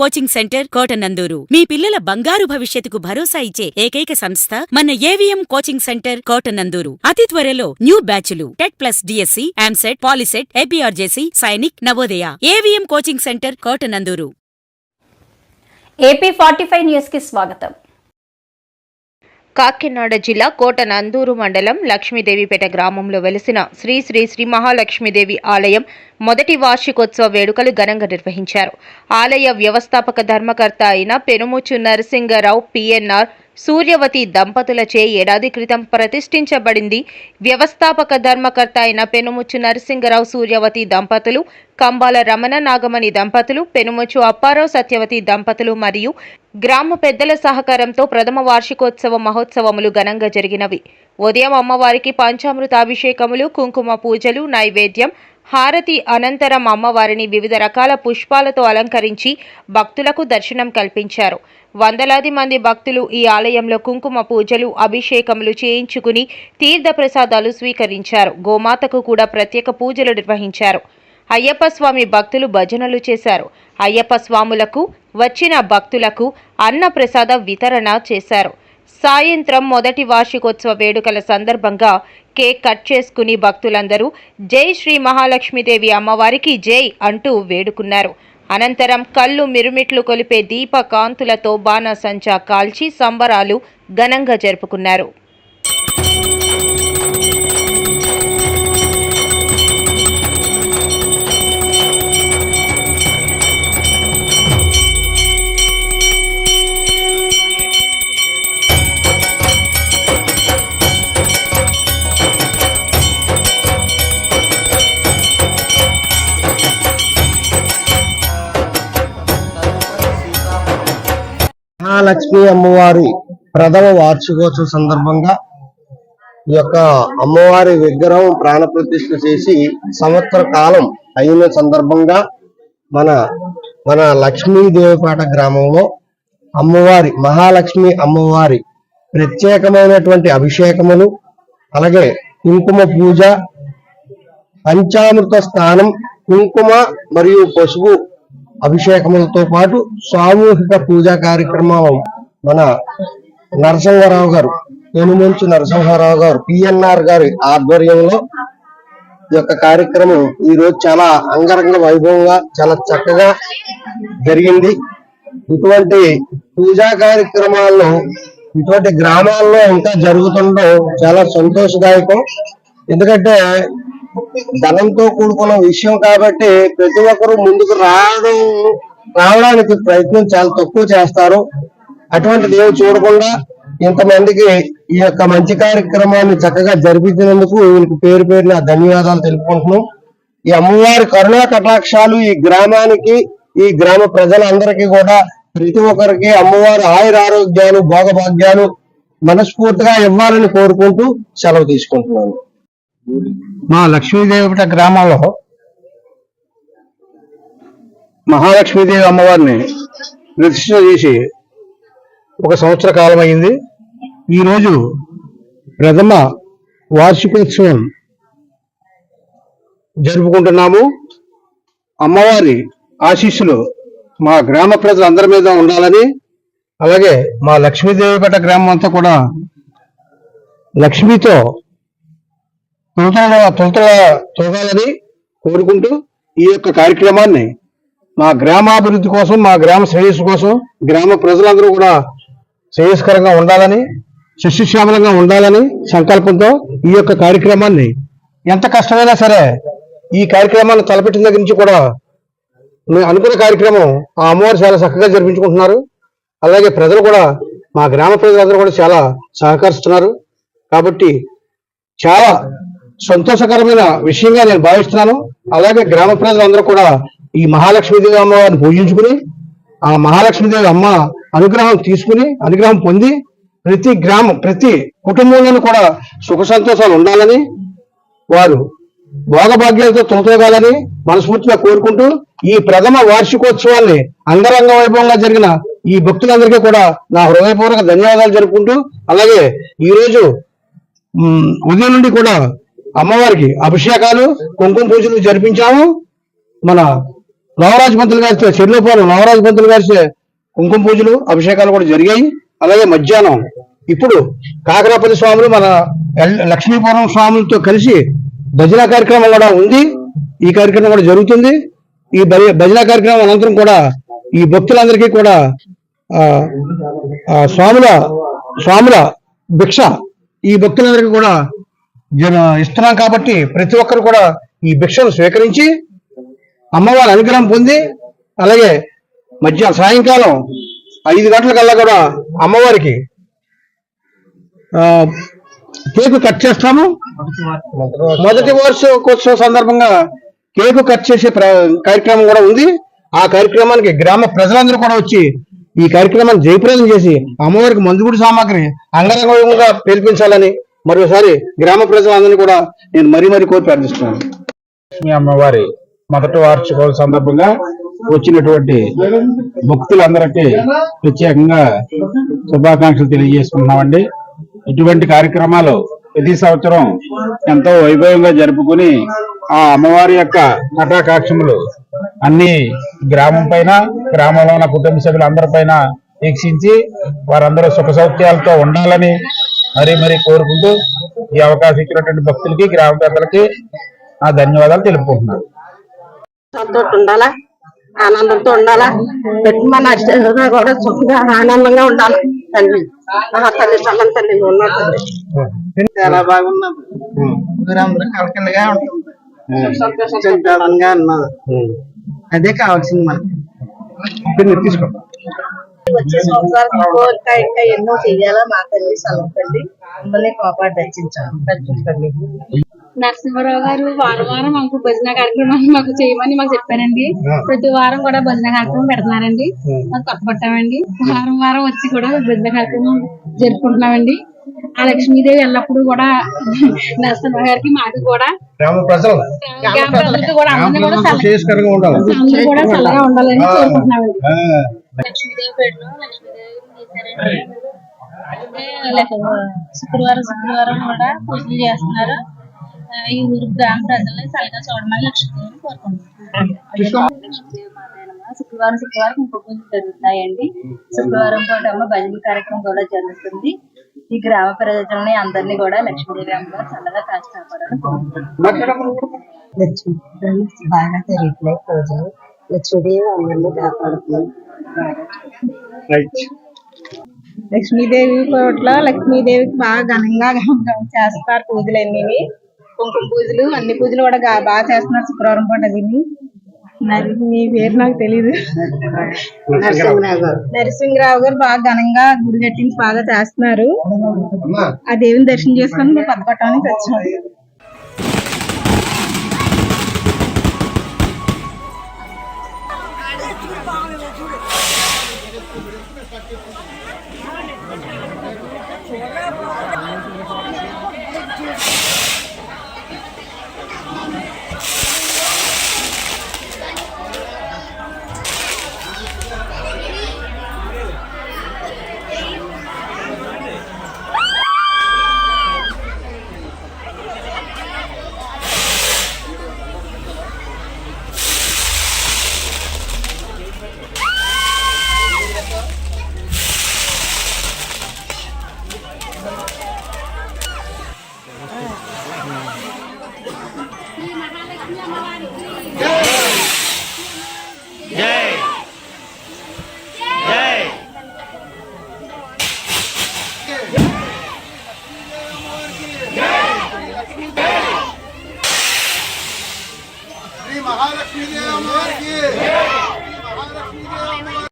Coaching centre Kotananduru. మీ పిల్లల బంగారు భవిష్యత్తుకు భరోసా ఇచ్చే ఏకైక సంస్థ మన ఏవిఎం కోచింగ్ సెంటర్ కోటనందూరు. అతి త్వరలో న్యూ బ్యాచ్లు TET plus DSC EAMCET POLYCET APRJC Sainik Navodaya. AVM coaching centre Kotananduru. AP forty five న్యూస్కి స్వాగతం. కాకినాడ జిల్లా కోట నందూరు మండలం లక్ష్మీదేవిపేట గ్రామంలో వెలిసిన శ్రీ శ్రీ శ్రీ మహాలక్ష్మీదేవి ఆలయం మొదటి వార్షికోత్సవ వేడుకలు ఘనంగా నిర్వహించారు. ఆలయ వ్యవస్థాపక ధర్మకర్త అయిన పెనుముచ్చు నరసింగరావు పిఎన్ఆర్ సూర్యవతి దంపతులచే ఏడాది క్రితం ప్రతిష్ఠించబడింది. వ్యవస్థాపక ధర్మకర్త అయిన పెనుముచ్చు నరసింగరావు సూర్యవతి దంపతులు కంబాల రమణ నాగమణి దంపతులు పెనుముచ్చు అప్పారావు సత్యవతి దంపతులు మరియు గ్రామ పెద్దల సహకారంతో ప్రథమ వార్షికోత్సవ మహోత్సవములు ఘనంగా జరిగినవి. ఉదయం అమ్మవారికి పంచామృతాభిషేకములు కుంకుమ పూజలు నైవేద్యం హారతి అనంతరం అమ్మవారిని వివిధ రకాల పుష్పాలతో అలంకరించి భక్తులకు దర్శనం కల్పించారు. వందలాది మంది భక్తులు ఈ ఆలయంలో కుంకుమ పూజలు అభిషేకములు చేయించుకుని తీర్థ ప్రసాదాలు స్వీకరించారు. గోమాతకు కూడా ప్రత్యేక పూజలు నిర్వహించారు. అయ్యప్ప స్వామి భక్తులు భజనలు చేశారు. అయ్యప్ప స్వాములకు వచ్చిన భక్తులకు అన్నప్రసాద వితరణ చేశారు. సాయంత్రం మొదటి వార్షికోత్సవ వేడుకల సందర్భంగా కేక్ కట్ చేసుకుని భక్తులందరూ జై శ్రీ మహాలక్ష్మీదేవి అమ్మవారికి జై అంటూ వేడుకున్నారు. అనంతరం కళ్ళు మిరుమిట్లు కొలిపే దీప కాంతులతో బాణసంచా కాల్చి సంబరాలు ఘనంగా జరుపుకున్నారు. మహాలక్ష్మి అమ్మవారి ప్రథమ వార్షికోత్సవ సందర్భంగా ఈ యొక్క అమ్మవారి విగ్రహం ప్రాణ ప్రతిష్ఠ చేసి సంవత్సర కాలం అయిన సందర్భంగా మన మన లక్ష్మీదేవిపాట గ్రామంలో అమ్మవారి మహాలక్ష్మి అమ్మవారి ప్రత్యేకమైనటువంటి అభిషేకములు అలాగే కుంకుమ పూజ పంచామృత స్నానం కుంకుమ మరియు పసుపు అభిషేకములతో పాటు సామూహిక పూజా కార్యక్రమం మన నరసింహారావు గారు పెనుమంచు నరసింహారావు గారు పిఎన్ఆర్ గారి ఆధ్వర్యంలో ఈ యొక్క కార్యక్రమం ఈ రోజు చాలా అంగరంగ వైభవంగా చాలా చక్కగా జరిగింది. ఇటువంటి పూజా కార్యక్రమాలను ఇటువంటి గ్రామాల్లో ఇంకా జరుగుతుండడం చాలా సంతోషదాయకం. ఎందుకంటే ధనంతో కూడుకున్న విషయం కాబట్టి ప్రతి ఒక్కరూ ముందుకు రావడం రావడానికి ప్రయత్నం చాలా తక్కువ చేస్తారు. అటువంటిది ఏమి చూడకుండా ఇంతమందికి ఈ యొక్క మంచి కార్యక్రమాన్ని చక్కగా జరిపించినందుకు వీళ్ళకి పేరు పేరున ధన్యవాదాలు తెలుపుకుంటున్నాం. ఈ అమ్మవారి కరుణా కటాక్షాలు ఈ గ్రామానికి ఈ గ్రామ ప్రజలందరికీ కూడా ప్రతి ఒక్కరికి అమ్మవారి ఆయుర ఆరోగ్యాలు భోగభాగ్యాలు మనస్ఫూర్తిగా ఇవ్వాలని కోరుకుంటూ సెలవు తీసుకుంటున్నాను. మా లక్ష్మీదేవిపేట గ్రామంలో మహాలక్ష్మీదేవి అమ్మవారిని ప్రతిష్ట చేసి ఒక సంవత్సర కాలం అయింది ఈరోజు ప్రథమ వార్షికోత్సవం జరుపుకుంటున్నాము. అమ్మవారి ఆశీస్సులు మా గ్రామ ప్రజలందరి మీద ఉండాలని అలాగే మా లక్ష్మీదేవిపేట గ్రామం అంతా కూడా లక్ష్మితో తులతల తులతల తొలగాలని కోరుకుంటూ ఈ యొక్క కార్యక్రమాన్ని మా గ్రామాభివృద్ధి కోసం మా గ్రామ శ్రేయస్సు కోసం గ్రామ ప్రజలందరూ కూడా శ్రేయస్కరంగా ఉండాలని శిష్యుశ్యామలంగా ఉండాలని సంకల్పంతో ఈ యొక్క కార్యక్రమాన్ని ఎంత కష్టమైనా సరే ఈ కార్యక్రమాన్ని తలపెట్టిన దగ్గర నుంచి కూడా మేము అనుకున్న కార్యక్రమం ఆ అమ్మవారు చాలా చక్కగా జరిపించుకుంటున్నారు. అలాగే ప్రజలు కూడా మా గ్రామ ప్రజలందరూ కూడా చాలా సహకరిస్తున్నారు. కాబట్టి చాలా సంతోషకరమైన విషయంగా నేను భావిస్తున్నాను. అలాగే గ్రామ ప్రజలందరూ కూడా ఈ మహాలక్ష్మీదేవి అమ్మవారిని పూజించుకుని ఆ మహాలక్ష్మీదేవి అమ్మ అనుగ్రహం తీసుకుని అనుగ్రహం పొంది ప్రతి గ్రామం ప్రతి కుటుంబంలోనూ కూడా సుఖ సంతోషాలు ఉండాలని వారు భోగభాగ్యాలతో తొలతోగాలని మనస్ఫూర్తిగా కోరుకుంటూ ఈ ప్రథమ వార్షికోత్సవాన్ని అంగరంగ వైభవంగా జరిగిన ఈ భక్తులందరికీ కూడా నా హృదయపూర్వక ధన్యవాదాలు జరుపుకుంటూ అలాగే ఈరోజు ఉదయం నుండి కూడా అమ్మవారికి అభిషేకాలు కుంకుమ పూజలు జరిపించాము. మన నవరాజు పంతులు గారితో చెర్లోపాలెం నవరాజు పంతులు గారి కుంకుమ పూజలు అభిషేకాలు కూడా జరిగాయి. అలాగే మధ్యాహ్నం ఇప్పుడు కాకరాపల్లి స్వాములు మన లక్ష్మీపురం స్వాములతో కలిసి భజన కార్యక్రమం కూడా ఉంది. ఈ కార్యక్రమం కూడా జరుగుతుంది. ఈ భజన కార్యక్రమం అనంతరం కూడా ఈ భక్తులందరికీ కూడా స్వాముల స్వాముల భిక్ష ఈ భక్తులందరికీ కూడా ఇస్తున్నాం కాబట్టి ప్రతి ఒక్కరు కూడా ఈ భిక్షను స్వీకరించి అమ్మవారి అనుగ్రహం పొంది అలాగే మధ్య సాయంకాలం ఐదు గంటలకల్లా కూడా అమ్మవారికి ఆ, కేకు కట్ చేస్తాము. మొదటి వార్షికోత్సవ సందర్భంగా కేకు కట్ చేసే ప్ర- కార్యక్రమం కూడా ఉంది. ఆ కార్యక్రమానికి గ్రామ ప్రజలందరూ కూడా వచ్చి ఈ కార్యక్రమాన్ని జయప్రదం చేసి అమ్మవారికి మందుగుడి సామాగ్రి అంగరంగంగా పిలిపించాలని మరోసారి గ్రామ ప్రజలందరినీ కూడా నేను మరీ మరీ కోరి ప్రార్థిస్తున్నాను. లక్ష్మీ అమ్మవారి మొదటి వార్షికోత్సవ సందర్భంగా వచ్చినటువంటి భక్తులందరికీ ప్రత్యేకంగా శుభాకాంక్షలు తెలియజేసుకుంటున్నామండి. ఇటువంటి కార్యక్రమాలు ప్రతి సంవత్సరం ఎంతో వైభవంగా జరుపుకుని ఆ అమ్మవారి యొక్క కటాకాక్షములు అన్ని గ్రామం పైన గ్రామంలో ఉన్న కుటుంబ సభ్యులందరి పైన వీక్షించి వారందరూ సుఖ సౌఖ్యాలతో ఉండాలని మరీ మరీ కోరుకుంటూ ఈ అవకాశం ఇచ్చినటువంటి భక్తులకి గ్రామ పెద్దలకి నా ధన్యవాదాలు తెలుపుకుంటున్నాను. ఉండాలా? ఆనందంతో ఉండాలా? పెట్టి మన అష్టంగా కూడా సుఖంగా ఆనందంగా ఉండాలి? తల్లి తల్లి చల్లని తల్లి చాలా బాగున్నాం మీరందరూ కలకలుగా ఉంటుంది సంతోషంగా ఉన్నది అదే కావాల్సింది మనకి. తీసుకో వచ్చే సంవత్సరాలు ఇంకా ఇంకా ఎన్నో చెయ్యాలా మా తల్లి రచించండి నరసింహారావు గారు వారం వారం మాకు భజన కార్యక్రమాన్ని మాకు చేయమని మాకు చెప్పారండి. ప్రతి వారం కూడా భజన కార్యక్రమం పెడుతున్నారండి. మాకు కొత్త పట్టామండి వారం వారం వచ్చి కూడా భజన కార్యక్రమం జరుపుకుంటున్నామండి. ఆ లక్ష్మీదేవి ఎల్లప్పుడూ కూడా నరసింహ గారికి మాకు కూడా గ్రామ ప్రజలు. గ్రామ ప్రజలకు కూడా అందరూ కూడా చల్లగా ఉండాలని కోరుకుంటున్నామండి. ఆ, లక్ష్మీదేవి పేరులో లక్ష్మీదేవి తీశారండి. అంటే లెక్క- శుక్రవారం శుక్రవారం కూడా పూజలు చేస్తున్నారు. ఈ ఊరు గ్రామ ప్రజల్ని చల్లగా చూడమని లక్ష్మీదేవిని కోరుకుంటున్నాను. లక్ష్మీదేవి శుక్రవారం శుక్రవారం ఇంకో పూజలు జరుగుతాయండి శుక్రవారం పూట అమ్మ భజన కార్యక్రమం కూడా జరుగుతుంది. ఈ గ్రామ ప్రజల్ని అందరినీ కూడా లక్ష్మీదేవి అమ్మ చల్లగా కాచి కాపాడాలని బాగా జరుగుతున్నాయి పూజలు. లక్ష్మీదేవి అందరినీ కాపాడుతుంది లక్ష్మీదేవి కోట్ల లక్ష్మీదేవికి బాగా ఘనంగా చేస్తారు పూజలు అన్ని కుంకుమ పూజలు అన్ని పూజలు కూడా బాగా చేస్తున్నారు శుక్రవారం పూట దీన్ని. మీ పేరు నాకు తెలీదు. నరసింహరావు గారు. బాగా ఘనంగా గుడి కట్టించి బాగా చేస్తున్నారు. ఆ దేవిని దర్శనం చేసుకొని మేము పదకొట్టడానికి వచ్చాము శ్రీ మహాలక్ష్మీదేవి